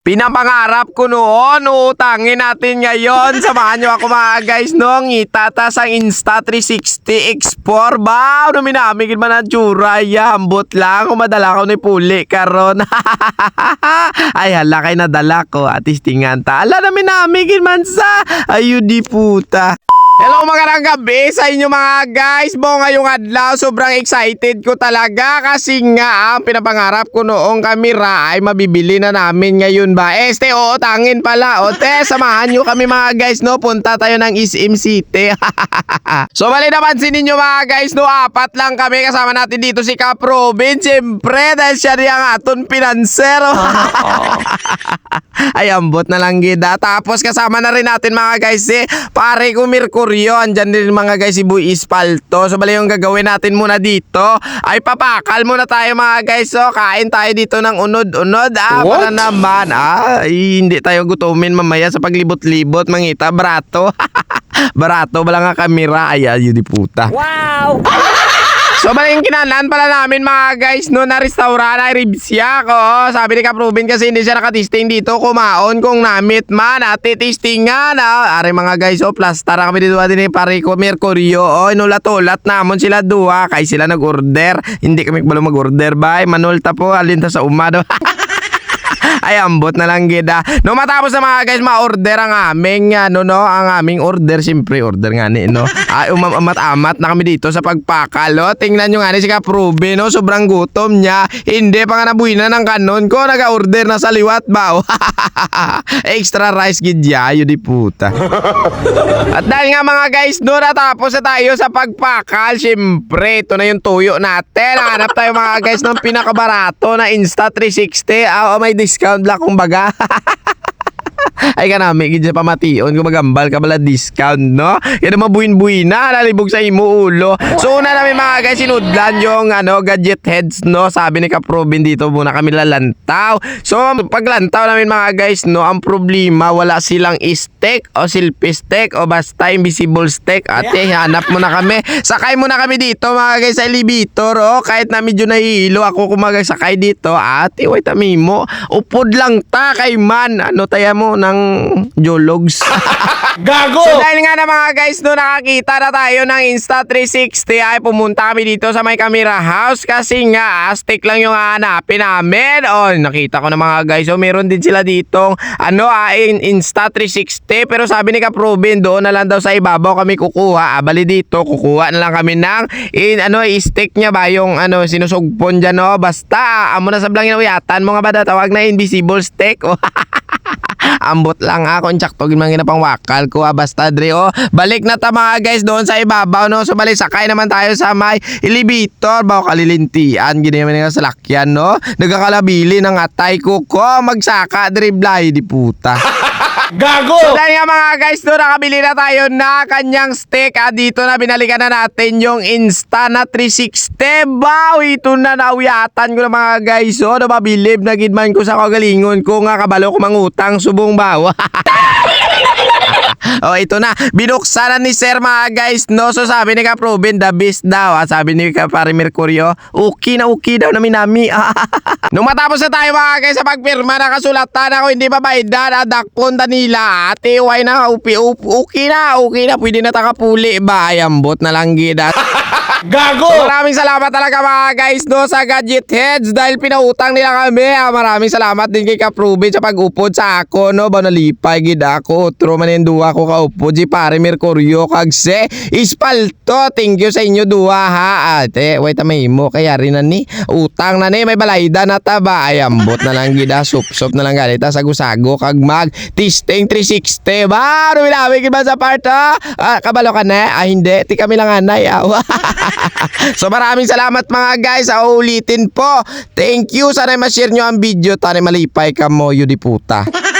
Pinapangarap ko noon, utangin natin ngayon. Samahan nyo ako mga guys, no? Itatas ang Insta360 X4 ba? Minamigil man ang tsura? Ay, hambot lang. Kung madala ko ni Puli karon. Ay, hala kay nadala ko. At istingan ta. Ala na minamigil man sa. Ayo di puta. Hello magandang gabi sa inyo mga guys. Bo ngayong adlaw sobrang excited ko talaga kasi nga ang pinapangarap ko noong kamera ay mabibili na namin ngayon ba. Este oo tangin pala. O te samahan nyo kami mga guys no. Punta tayo ng SM City. so bali napansin ninyo mga guys no. Apat lang kami kasama natin dito si Cap Robin. Siyempre dahil siya rin ang aton pinansero. Ay, ambot na lang gida. Tapos kasama na rin natin mga guys si pare ko Mercurio. Andyan din mga guys si Boy Ispalto. So bali yung gagawin natin muna dito ay papakal muna tayo mga guys. So kain tayo dito ng unod-unod. Ah, What? para naman. Ah, ay, hindi tayo gutumin mamaya sa paglibot-libot. Mangita, barato. barato, wala nga kamera. Ay, ay, di puta. Wow! So bali yung kinanan pala namin mga guys no na restaurant ay ribsya ko. Sabi ni Kaprubin kasi hindi siya nakatisting dito kumaon kung namit man at titistingan. Ah. Are mga guys oh plastara kami dito din ni Parico Mercurio. Oh inulat-ulat namon sila duwa kay sila nag-order. Hindi kami balo mag-order bye. Manulta po alin ta sa umado. Ay, ambot na lang gida. No matapos na mga guys, ma-order ang aming, ano no, ang aming order. Siyempre, order nga ni, no. Ay, umamat-amat na kami dito sa pagpakalo. Tingnan nyo nga ni si Kaprube, no. Sobrang gutom niya. Hindi pa nga nabuhay na ng kanon ko. Nag-order na sa liwat ba? Extra rice gidya, yun di puta. At dahil nga mga guys, no, natapos na tayo sa pagpakal. Siyempre, ito na yung tuyo natin. Hanap tayo mga guys ng pinakabarato na Insta360. Ah, oh, may discount lang kumbaga. Ay ka namin, gidya pamation, kung magambal ka bala discount, no? Yan ang mabuin-buin na, lalibog sa imo ulo. So una namin mga guys, sinudlan yung ano, gadget heads, no? Sabi ni Kaprobin dito muna kami lalantaw. So paglantaw namin mga guys, no, ang problema, wala silang stick o selfie stick o basta invisible stick. Ate, hanap mo na kami. Sakay muna kami dito mga guys sa elevator, oh. Kahit na medyo nahihilo ako kung sakay dito. Ate, wait tami mo. Upod lang ta kay man. Ano taya mo ng jologs. Gago! So dahil nga na mga guys, no nakakita na tayo ng Insta360 ay pumunta kami dito sa may camera house kasi nga stick lang yung hanapin namin. Oh, nakita ko na mga guys, oh meron din sila ditong ano ah, in Insta360 pero sabi ni Kaprobin doon na lang daw sa ibabaw kami kukuha. Ah, bali dito kukuha na lang kami ng in ano stick niya ba yung ano sinusugpon dyan no. Basta amo na sa blang inawiyatan mga bada tawag na invisible stick. Oh. Ambot lang ako, tsakto gimang ginapang wakal ko basta dre oh. Balik na ta mga guys doon sa ibabaw no. So balik sakay naman tayo sa may elevator bawo kalilintian gini naman nga sa lakyan no. Nagakalabili ng atay ko ko magsaka driblay di puta. Gago! So dahil nga mga guys, no, nakabili na tayo na kanyang stick. Ah, dito na binalikan na natin yung Insta na 360. Wow, ito na nauyatan ko na mga guys. So, nababilib na gidman ko sa kagalingon ko nga kabalo ko mangutang subong bawa. oh, ito na. Binuksan na ni Sir mga guys. No, so sabi ni Kaproben, the best daw. Ah, sabi ni Kapare Mercurio, okay na okay daw namin nami. Nung matapos na tayo mga guys sa pagpirma, nakasulatan ako hindi pa baydan. Adakpon nila. Ate, why na? Upi, up, okay na, okay na. Pwede na takapuli ba? Ayambot na lang gida. Gago! So, maraming salamat talaga mga guys no sa Gadget Heads dahil pinautang nila kami. Ah, maraming salamat din kay Kaprubin sa pag-upod sa ako no. Ba nalipay gid ako. Utro man yung duwa ko kaupod si pare Mercurio kagse. Ispalto. Thank you sa inyo duwa ha. Ate, wait may mo kaya rin na ni. Utang na ni may balayda na taba. Ay ambot na lang gida. Sup-sup na lang galita sago-sago kag mag testing 360 ba? Rumilawi gid ba sa part ha? Ah, kabalo ka na? Ah, hindi. Ti kami lang anay. Awa. so maraming salamat mga guys sa ulitin po. Thank you. Sana ma-share nyo ang video. Tane malipay ka mo, yun di puta.